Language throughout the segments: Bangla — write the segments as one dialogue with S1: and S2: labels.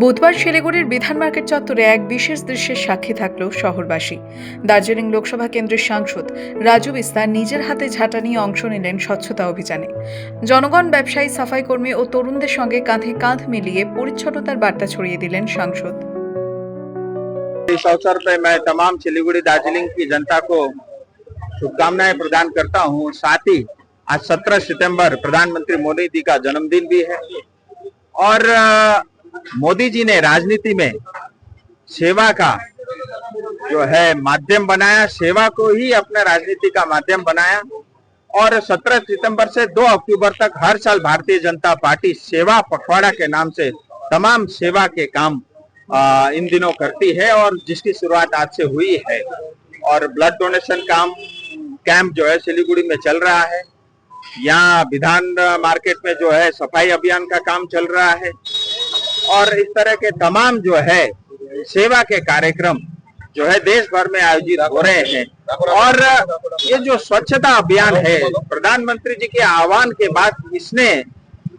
S1: বুধবার শিলিগুড়ির বিধান মার্কেট চত্বরে এক বিশেষ দৃশ্যের সাক্ষী থাকল শহরবাসী দার্জিলিং লোকসভা কেন্দ্রের সাংসদ রাজু বিস্তার নিজের হাতে ঝাঁটা নিয়ে অংশ নিলেন স্বচ্ছতা অভিযানে জনগণ ব্যবসায়ী সাফাই কর্মী ও তরুণদের সঙ্গে কাঁধে কাঁধ মিলিয়ে পরিচ্ছন্নতার বার্তা ছড়িয়ে দিলেন সাংসদ
S2: इस अवसर पे मैं तमाम सिलीगुड़ी दार्जिलिंग की जनता को शुभकामनाएं प्रदान करता हूं साथ ही आज 17 सितंबर प्रधानमंत्री मोदी जी का जन्मदिन भी है और अ, मोदी जी ने राजनीति में सेवा का जो है माध्यम बनाया सेवा को ही अपना राजनीति का माध्यम बनाया। और 17 सितंबर से 2 अक्टूबर तक हर साल भारतीय जनता पार्टी सेवा पखवाड़ा के नाम से तमाम सेवा के काम अ, इन दिनों करती है और जिसकी शुरुआत आज से हुई है। और ब्लड डोनेशन काम कैंप जो है सिलीगुड़ी में चल रहा है। यहाँ विधान मार्केट में जो है सफ़ाई अभियान का काम चल रहा है। और इस तरह के तमाम जो है सेवा के कार्यक्रम जो है देश भर में आयोजित हो रहे हैं। और ये जो स्वच्छता अभियान है, प्रधानमंत्री जी के आह्वान के बाद इसने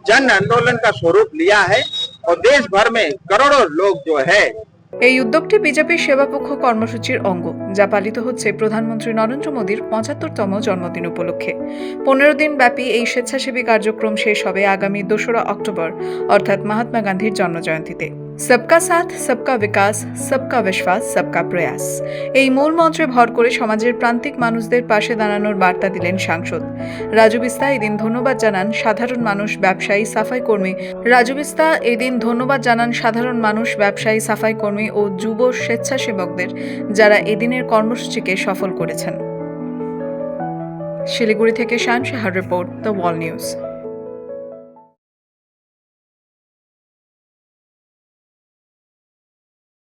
S2: जन आंदोलन का स्वरूप लिया है और देश भर में करोड़ों लोग जो है
S1: এই উদ্যোগটি বিজেপির সেবাপক্ষ কর্মসূচির অঙ্গ, যা পালিত হচ্ছে প্রধানমন্ত্রী নরেন্দ্র মোদীর পঁচাত্তরতম জন্মদিন উপলক্ষে। পনেরো দিন ব্যাপী এই স্বেচ্ছাসেবী কার্যক্রম শেষ হবে আগামী দোসরা অক্টোবর, অর্থাৎ মহাত্মা গান্ধীর জন্মজয়ন্তীতে। সবকা সাথ সবকা বিকাশ সবকা বিশ্বাস সবকা প্রয়াস এই মূল মন্ত্রে ভর করে সমাজের প্রান্তিক মানুষদের পাশে দাঁড়ানোর বার্তা দিলেন সাংসদ। রাজু বিস্তা এদিন ধন্যবাদ জানান সাধারণ মানুষ, ব্যবসায়ী, সাফাই কর্মী। রাজু বিস্তা এদিন ধন্যবাদ জানান সাধারণ মানুষ, ব্যবসায়ী, সাফাই কর্মী ও যুব স্বেচ্ছাসেবকদের, যারা এদিনের কর্মসূচিকে সফল করেছেন। শিলিগুড়ি থেকে Shan report, the Wall news.